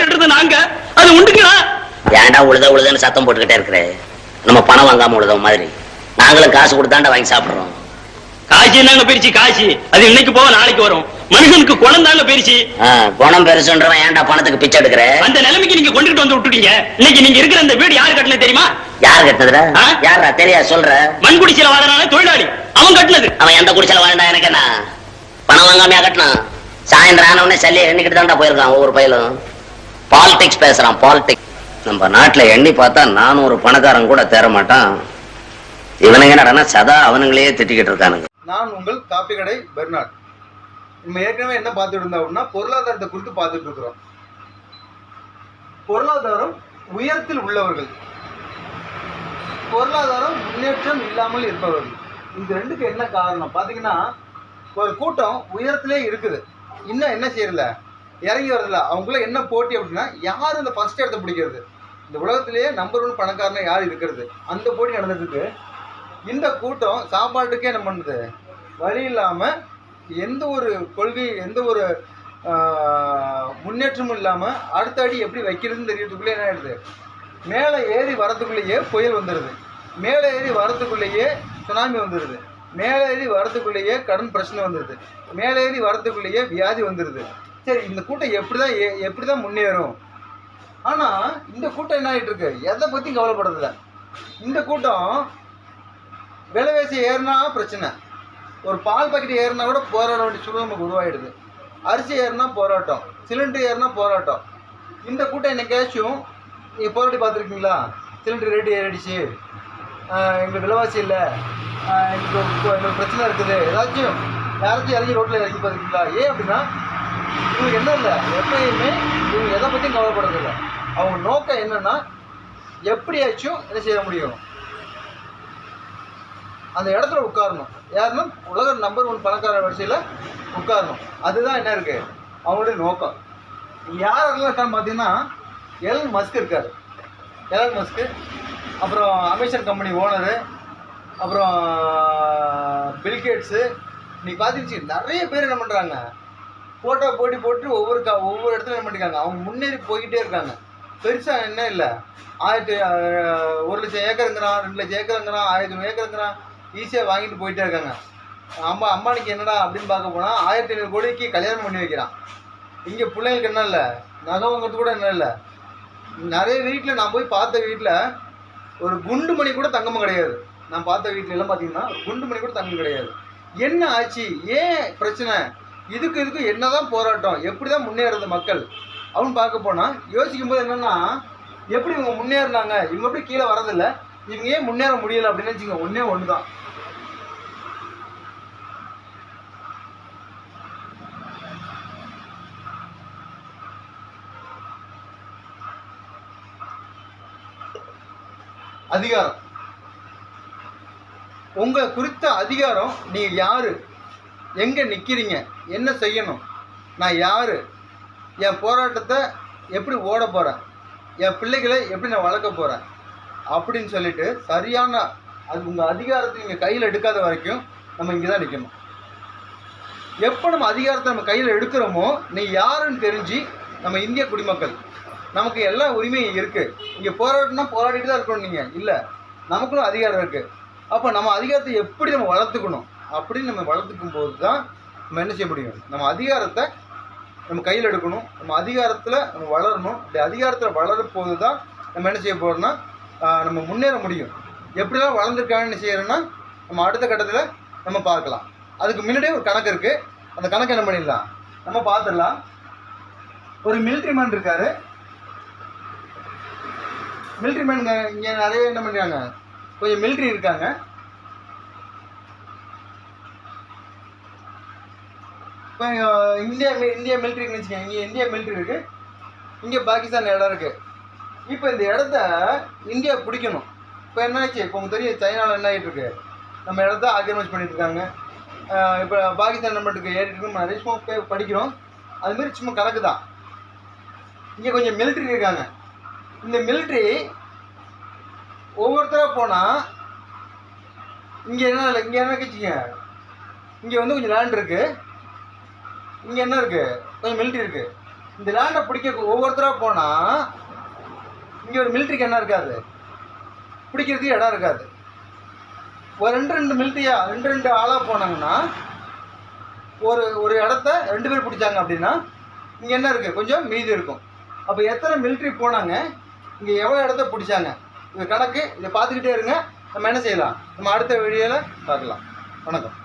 கட்டிட்டு நாங்க. அது உண்டுங்களா ஏன்டா உழுத உழுதுன்னு சத்தம் போட்டுக்கிட்டே இருக்கிற? நம்ம பணம் வாங்காம உழுத மாதிரி. நாங்களும் காசு கொடுத்தாண்டா வாங்கி சாப்பிடுறோம். காசி என்னங்க பிரிச்சு காசி? அது இன்னைக்கு போக நாளைக்கு வரும். மனுஷனுக்கு குணம் தாங்க பிரிச்சு ஆ, குணம் பெருசுன்றவன் ஏன்டா பணத்துக்கு பிச்சை எடுக்கிற? அந்த நிலைமைக்கு நீங்க கொண்டுட்டு வந்து விட்டுட்டீங்க. இன்னைக்கு நீங்க இருக்கிற இந்த வீடு யாரு கட்டினது தெரியுமா? யார் கட்டுனதுடா? ஆ? யாரா தெரியா சொல்ற. மண் குடிசையில வாழறான தொழிலாளி. அவன் கட்டினது. அவன் எந்த குடிச்சல வாழ்ந்தா எனக்கு என்ன? பணம் வாங்காமையா கட்டினான்? சாயந்தரம் ஆன உடனே சல்லி எண்ணிக்கிட்டு தான்டா போயிருக்கான் ஒவ்வொரு பயிலும். பாலிடிக்ஸ் பேசுறான் பாலிடிக்ஸ் நம்ம நாட்டில் எண்ணி பார்த்தா நானும் ஒரு பணக்காரன் கூட தேர மாட்டான். இவனுங்க என்னடா சதா அவனுங்களே திட்டிக்கிட்டு இருக்கானுங்க. நான் உங்கள் காப்பி கடை பெர்னாட் நம்ம ஏற்கனவே என்ன பார்த்துட்டு இருந்தோம் அப்படின்னா பொருளாதாரத்தை குறித்து பார்த்துட்டு இருக்கிறோம். பொருளாதாரம் உயரத்தில் உள்ளவர்கள். பொருளாதாரம் முன்னேற்றம் இல்லாமல் இருப்பவர்கள். இந்த ரெண்டுக்கு என்ன காரணம்? பார்த்தீங்கன்னா ஒரு கூட்டம் உயரத்திலே இருக்குது. இன்னும் என்ன செய்யல இறங்கி வரதில்ல அவங்கள என்ன போட்டி அப்படின்னா யார் இந்த ஃபர்ஸ்ட் இடத்த பிடிக்கிறது? இந்த உலகத்திலேயே நம்பர் ஒன் பணக்காரனா யார் இருக்கிறது? அந்த போட்டி நடந்துட்டு இந்த கூட்டம் சாப்பாட்டுக்கே என்ன பண்ணுது? வழி இல்லாமல் எந்த ஒரு கொள்கை எந்த ஒரு முன்னேற்றமும் இல்லாமல் அடுத்த அடி எப்படி வைக்கிறதுன்னு தெரியறதுக்குள்ளே என்ன ஆயிடுது? மேலே ஏறி வரதுக்குள்ளேயே புயல் வந்துடுது மேலே ஏறி வரதுக்குள்ளேயே சுனாமி வந்துடுது மேலே ஏறி வரதுக்குள்ளேயே கடன் பிரச்சனை வந்துடுது மேலே ஏறி வரதுக்குள்ளேயே வியாதி வந்துடுது சரி இந்த கூட்டம் எப்படி தான் எப்படி தான் முன்னேறும்? ஆனால் இந்த கூட்டம் என்ன ஆகிட்டு இருக்கு எதை பற்றியும் கவலைப்படுறதில்ல. இந்த கூட்டம் விலைவாசி ஏறினா பிரச்சனை. ஒரு பால் பாக்கெட் ஏறினா கூட போராட வேண்டிய சூழல் நமக்கு உருவாயிடுது. அரிசி ஏறினா போராட்டம். சிலிண்டர் ஏறினா போராட்டம். இந்த கூட்டம் என்னைக்காச்சும் நீங்கள் போராடி பார்த்துருக்கீங்களா? சிலிண்டர் ரேட்டு ஏறிடுச்சு எங்களுக்கு விலைவாசி இல்லை. எங்களுக்கு இப்போ எங்களுக்கு பிரச்சனை இருக்குது. ஏதாச்சும் யாராச்சும் இறங்கி ரோட்டில் இறங்கி பார்த்துருக்கீங்களா? ஏன் அப்படின்னா இவங்க என்ன இல்லை எப்பயுமே இவங்க எதை பற்றியும் கவலைப்படுறதில்லை அவங்க நோக்கம் என்னென்னா எப்படியாச்சும் என்ன செய்ய முடியும். அந்த இடத்துல உட்காரணும். யாருன்னா உலக நம்பர் ஒன் பணக்கார வரிசையில் உட்காரணும். அதுதான் என்ன இருக்குது அவங்களுடைய நோக்கம். யாரெல்லாம் இருக்கான்னு பார்த்தீங்கன்னா எலன் மஸ்க் இருக்கார். எலன் மஸ்க்கு அப்புறம் அமேசான் கம்பெனி ஓனரு அப்புறம் பில்கேட்ஸு நீ பார்த்துச்சு நிறைய பேர் என்ன பண்ணுறாங்க ஃபோட்டோ போட்டி போட்டு ஒவ்வொரு க ஒவ்வொரு இடத்துல என்ன பண்ணிருக்காங்க? அவங்க முன்னேறி போய்கிட்டே இருக்காங்க. பெருசாக என்ன இல்லை. ஆயிரத்தி ஒரு லட்சம் ஏக்கருங்கிறான் ரெண்டு லட்சம் ஏக்கருங்கிறான் ஆயிரத்தி ஏக்கருங்கிறான். ஈஸியாக வாங்கிட்டு போயிட்டே இருக்காங்க. அம்மா அம்மானிக்கு என்னடா அப்படின்னு பார்க்க போனால் ஆயிரத்தி ஐநூறு கோடிக்கு கல்யாணம் பண்ணி வைக்கிறான். இங்கே பிள்ளைங்களுக்கு என்ன இல்லை? நகை வாங்குறது கூட என்ன இல்லை? நிறைய வீட்டில் நான் போய் பார்த்த வீட்டில் ஒரு குண்டு மணி கூட தங்கமும் கிடையாது. நான் பார்த்த வீட்டிலலாம் பார்த்தீங்கன்னா குண்டு மணி கூட தங்கம் கிடையாது. என்ன ஆச்சு? ஏன் பிரச்சனை? இதுக்கு இதுக்கு என்னதான் போராட்டம்? எப்படி தான் முன்னேறது மக்கள்? அப்படின்னு பார்க்க போனால் யோசிக்கும் போது என்னன்னா எப்படி இவங்க முன்னேறினாங்க? இவங்க எப்படி கீழே வரதில்லை இவங்க ஏன் முன்னேற முடியல அப்படின்னு வச்சுக்கோங்க ஒன்றே ஒன்று தான் அதிகாரம். உங்களை குறித்த அதிகாரம் நீங்கள் யாரு? எங்கே நிற்கிறீங்க என்ன செய்யணும்? நான் யார்? என் போராட்டத்தை எப்படி ஓட போகிறேன் என் பிள்ளைகளை எப்படி நான் வளர்க்க போகிறேன் அப்படின்னு சொல்லிட்டு சரியான அது உங்கள் அதிகாரத்தை நீங்கள் கையில் எடுக்காத வரைக்கும் நம்ம இங்கே தான் நிற்கணும் எப்போ நம்ம அதிகாரத்தை நம்ம கையில் எடுக்கிறோமோ நீ யாருன்னு தெரிஞ்சு நம்ம இந்திய குடிமக்கள் நமக்கு எல்லா உரிமையும் இருக்குது இங்கே போராட்டம்னா போராடிட்டு தான் இருக்கணும் நீங்கள் இல்லை நமக்குள்ள அதிகாரம் இருக்குது அப்போ நம்ம அதிகாரத்தை எப்படி நம்ம வளர்த்துக்கணும்? அப்படின்னு நம்ம வளர்த்துக்கும் போது தான் நம்ம என்ன செய்ய முடியும்? நம்ம அதிகாரத்தை நம்ம கையில் எடுக்கணும். நம்ம அதிகாரத்தில் நம்ம வளரணும். இந்த அதிகாரத்தில் வளரும் போது தான் நம்ம என்ன செய்ய போகிறோம்னா நம்ம முன்னேற முடியும். எப்படிலாம் வளர்ந்துருக்காங்கன்னு என்ன நம்ம அடுத்த கட்டத்தில் நம்ம பார்க்கலாம். அதுக்கு முன்னாடியே ஒரு கணக்கு இருக்குது அந்த கணக்கு என்ன பண்ணிடலாம்? நம்ம பார்த்துடலாம். ஒரு மிலிட்ரி மேன் இருக்காரு. மிலிட்ரி மேன் இங்கே நிறைய என்ன பண்ணுறாங்க கொஞ்சம் மிலிட்ரி இருக்காங்க. இப்போ இந்தியா இந்தியா மிலிட்ரின்னு வச்சுக்கோங்க. இங்கே இந்தியா மிலிட்ரி இருக்குது இங்கே பாகிஸ்தான் இடம் இருக்குது இப்போ இந்த இடத்த இந்தியா பிடிக்கணும். இப்போ என்னாச்சு? இப்போ உங்களுக்கு தெரியும் சைனாவில் என்ன ஆகிட்டு இருக்கு? நம்ம இடத்த ஆக்கிரமிச்சு பண்ணிட்டு இருக்காங்க. இப்போ பாகிஸ்தான் நம்மளுக்கு ஏறிட்டு நிறைய சும்மா பே- படிக்கிறோம். அதுமாரி சும்மா கணக்கு தான். இங்கே கொஞ்சம் மிலிட்ரி இருக்காங்க. இந்த மிலிட்ரி ஒவ்வொருத்தராக போனால் இங்கே என்ன இல்லை இங்கே என்ன வச்சுக்கோங்க இங்கே வந்து கொஞ்சம் லேண்ட் இருக்குது இங்கே என்ன இருக்குது கொஞ்சம் மிலிட்ரி இருக்குது இந்த லேண்டை பிடிக்க ஒவ்வொருத்தராக போனால் இங்கே ஒரு மிலிட்ரிக்கு என்ன இருக்காது? பிடிக்கிறதுக்கு இடம் இருக்காது. ஒரு ரெண்டு ரெண்டு மிலிட்ரியா ரெண்டு ரெண்டு ஆளாக போனாங்கன்னா ஒரு ஒரு இடத்த ரெண்டு பேர் பிடிச்சாங்க அப்படின்னா இங்கே என்ன இருக்குது கொஞ்சம் மீதி இருக்கும். அப்போ எத்தனை மிலிட்ரி போனாங்க? இங்கே எவ்வளோ இடத்த பிடிச்சாங்க? இது கணக்கு. இதை பார்த்துக்கிட்டே இருங்க. நம்ம என்ன செய்யலாம்? நம்ம அடுத்த வீடியோவில் பார்க்கலாம். வணக்கம்.